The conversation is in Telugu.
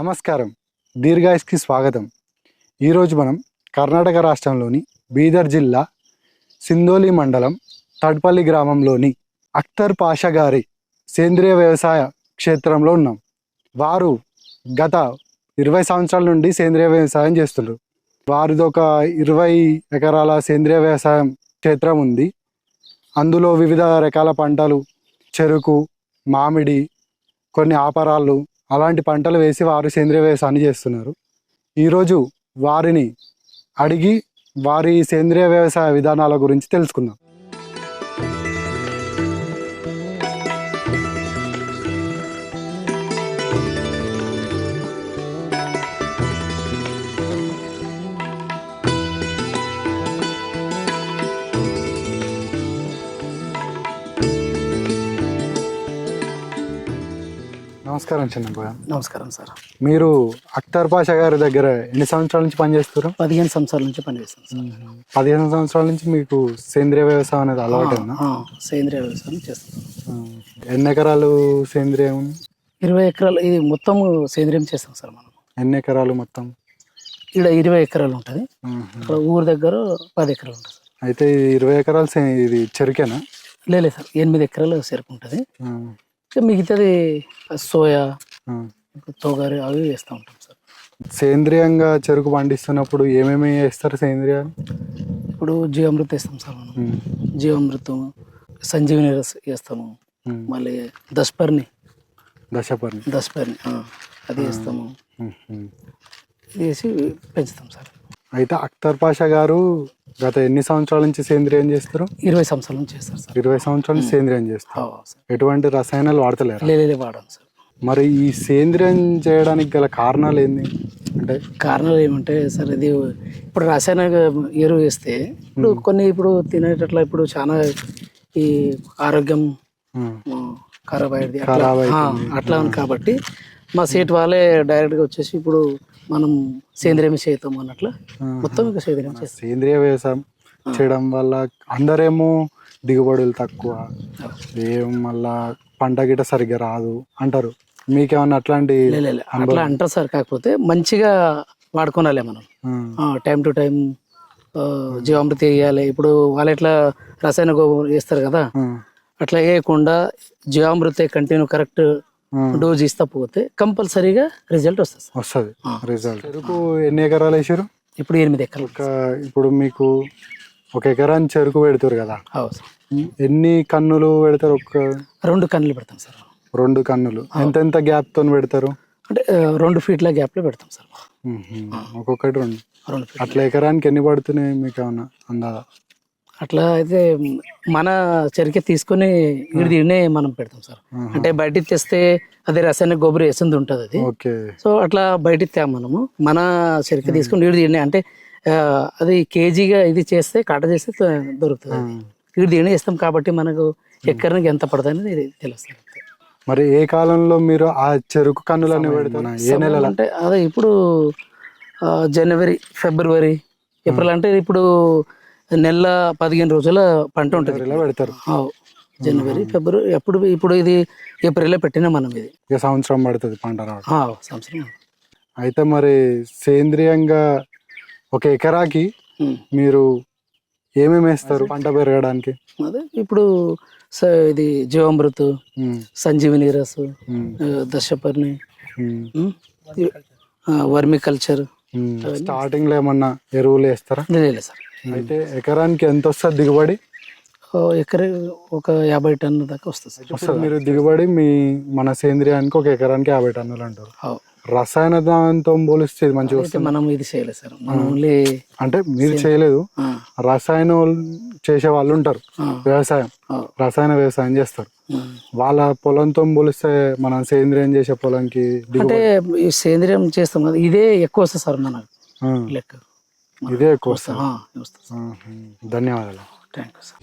నమస్కారం. దీర్ఘాయుస్కి స్వాగతం. ఈరోజు మనం కర్ణాటక రాష్ట్రంలోని బీదర్ జిల్లా సిందోలి మండలం తడ్పల్లి గ్రామంలోని అఖ్తర్ పాషా గారి సేంద్రియ వ్యవసాయ క్షేత్రంలో ఉన్నాం. వారు గత ఇరవై సంవత్సరాల నుండి సేంద్రియ వ్యవసాయం చేస్తున్నారు. వారిది ఒక ఇరవై ఎకరాల సేంద్రియ వ్యవసాయం క్షేత్రం ఉంది. అందులో వివిధ రకాల పంటలు చెరుకు మామిడి కొన్ని ఆపరాలు అలాంటి పంటలు వేసి వారు సేంద్రియ వ్యవసాయాన్ని చేస్తున్నారు. ఈరోజు వారిని అడిగి వారి సేంద్రియ వ్యవసాయ విధానాల గురించి తెలుసుకుందాం. నమస్కారం చిన్నబ్బా నమస్కారం సార్. మీరు అఖ్తర్ పాషా గారి దగ్గర ఎన్ని సంవత్సరాల నుంచి పనిచేస్తారు పదిహేను సంవత్సరాల నుంచి పనిచేస్తాను పదిహేను సంవత్సరాల నుంచి మీకు సేంద్రియ వ్యవసాయం అనేది అలవాటైందా ఆ, సేంద్రియ వ్యవసాయం చేస్తాను ఆ, ఎన్ని ఎకరాలు సేంద్రియం? ఇరవై ఎకరాలు ఇది మొత్తం సేంద్రియం చేస్తాం సార్ మనం. ఎన్ని ఎకరాలు మొత్తం? ఇక్కడ ఇరవై ఎకరాలు ఉంటుంది. ఇక్కడ ఊరు దగ్గర పది ఎకరాలు ఉంటుంది అయితే ఈ ఇరవై ఎకరాలు ఇది చెరుకేనా? లేదు సార్ ఎనిమిది ఎకరాలు చెరుకు ఉంటుంది. మిగతాది సోయా తోగారి అవి వేస్తూ ఉంటాం సార్. సేంద్రియంగా చెరుకు పండిస్తున్నప్పుడు ఏమేమి వేస్తారు సేంద్రియ ఇప్పుడు జీవామృతం వేస్తాం సార్ మనం. జీవామృతం సంజీవని రస్ వేస్తాము. మళ్ళీ దశపర్ణి. దశపర్ణి. దశపర్ణి అది వేస్తాము. వేసి పెంచుతాం సార్. అయితే అఖ్తర్ పాషా గారు గత ఎన్ని సంవత్సరాల నుంచి సేంద్రియం చేస్తారు? ఇరవై సంవత్సరాల నుంచి చేస్తారు సార్. ఇరవై సంవత్సరాల నుంచి సేంద్రియం చేస్తారు. ఎటువంటి రసాయనాలు వాడతలేరు? లేలే వాడాం సార్. మరి ఈ సేంద్రియం చేయడానికి గల కారణాలు ఏంది? అంటే కారణాలు ఏమంటే సార్ ఇది ఇప్పుడు రసాయనిక ఎరువు వేస్తే ఇప్పుడు కొన్ని ఇప్పుడు తినేటట్ల ఇప్పుడు చాలా ఈ ఆరోగ్యం ఖరాబ్ అయ్యేది. అట్లా అట్లా ఉంది కాబట్టి మా సీట్ వాళ్ళే డైరెక్ట్గా వచ్చేసి ఇప్పుడు మనం సేంద్రియం చేద్దాం అన్నట్లు. మొత్తం ఇంకా సేంద్రియం చేస్తాం. సేంద్రియ వ్యవసాయం చేయడం వల్ల అందరేమో దిగుబడులు తక్కువ. ఏం మళ్ళా పంట గిట సరిగ్గా రాదు అంటారు. మీకేమన్నా అట్లాంటి. అట్లా అంటారు సార్. కాకపోతే మంచిగా వాడుకోనాలే మనం. టైం టు టైం జీవామృతి వేయాలి. ఇప్పుడు వాళ్ళు ఎట్లా రసాయన గోబర్ వేస్తారు కదా? అట్లా వేయకుండా జీవామృతే కంటిన్యూ కరెక్ట్ డోజ్ ఇస్తా పోతే కంపల్సరీగా రిజల్ట్ వస్తుంది వస్తుంది. రిజల్ట్. చెరుకు ఎన్ని ఎకరాలు వేసారు? ఇప్పుడు ఎనిమిది ఎకరాలు. ఇప్పుడు మీకు ఒక ఎకరాన్ని చెరుకు పెడతారు కదా. ఎన్ని కన్నులు పెడతారు ఒక రెండు కన్నులు పెడతాం సార్. రెండు కన్నులు. ఎంత ఎంత గ్యాప్తో పెడతారు? అంటే రెండు ఫీట్ల గ్యాప్లో పెడతాం సార్. ఒక్కొక్కటి రెండు. రెండు ఫీట్ అట్లా ఎకరానికి ఎన్ని పడుతున్నాయి మీకు ఏమన్నా అందాదా అట్లా అయితే మన చెరికే తీసుకొని ఇడిదినే మనం పెడతాం సార్. అంటే బయటికి తెస్తే అది రసాయన గోబర్ వేసింది ఉంటుంది అది. సో అట్లా బయటికి తేం మనము. మన చెరిక తీసుకొని ఇడి తినే అంటే అది కేజీగా ఇది చేస్తే కట్ట చేస్తే దొరుకుతుంది ఇడి తినే ఇస్తాం కాబట్టి మనకు ఎక్కడికి ఎంత పడుతుంది అనేది తెలుస్తుంది మరి ఏ కాలంలో మీరు ఆ చెరుకు కన్నులన్నీ పెడతారు? ఏ నెలలో? అంటే అదే ఇప్పుడు జనవరి ఫిబ్రవరి ఏప్రిల్ అంటే ఇప్పుడు నెల పదిహేను రోజుల పంట ఉంటుంది. ఇలా పెడతారు. ఆ, జనవరి ఫిబ్రవరి ఎప్పుడు ఇప్పుడు ఇది ఏప్రిల్లో పెట్టినా మనం ఇది. ఇక సంవత్సరం పడుతుంది పంట రావడం. సంవత్సరం. అయితే మరి సేంద్రియంగా ఒక ఎకరాకి. మీరు ఏమేమి వేస్తారు పంట పెరగడానికి? అదే ఇప్పుడు ఇది జీవామృత్. సంజీవని రసు దశపర్ణి వర్మి కల్చర్. స్టార్టింగ్లో ఏమన్నా ఎరువులు వేస్తారా? లేదు సార్. అయితే ఎకరానికి ఎంత వస్తుంది దిగుబడి? ఎకర ఒక యాభై టన్ను దాకా వస్తుంది సార్. మీరు దిగుబడి మీ మన సేంద్రియానికి ఒక ఎకరానికి యాభై టన్నులు అంటారు. రసాయన దాంతో పోలిస్తే ఇది మంచిగా మనం ఇది చేయలేదు సార్. మనం ఓన్లీ అంటే మీరు చేయలేదు. రసాయన చేసే వాళ్ళు ఉంటారు. వ్యవసాయం. రసాయన వ్యవసాయం చేస్తారు. వాళ్ళ పొలంతో పోలిస్తే మనం సేంద్రియం చేసే పొలంకి అంటే సేంద్రియం చేస్తాం కదా ఇదే ఎక్కువ వస్తుంది సార్ మనకు లెక్క. ఇదే ఎక్కువ ధన్యవాదాలు. Thank you sir.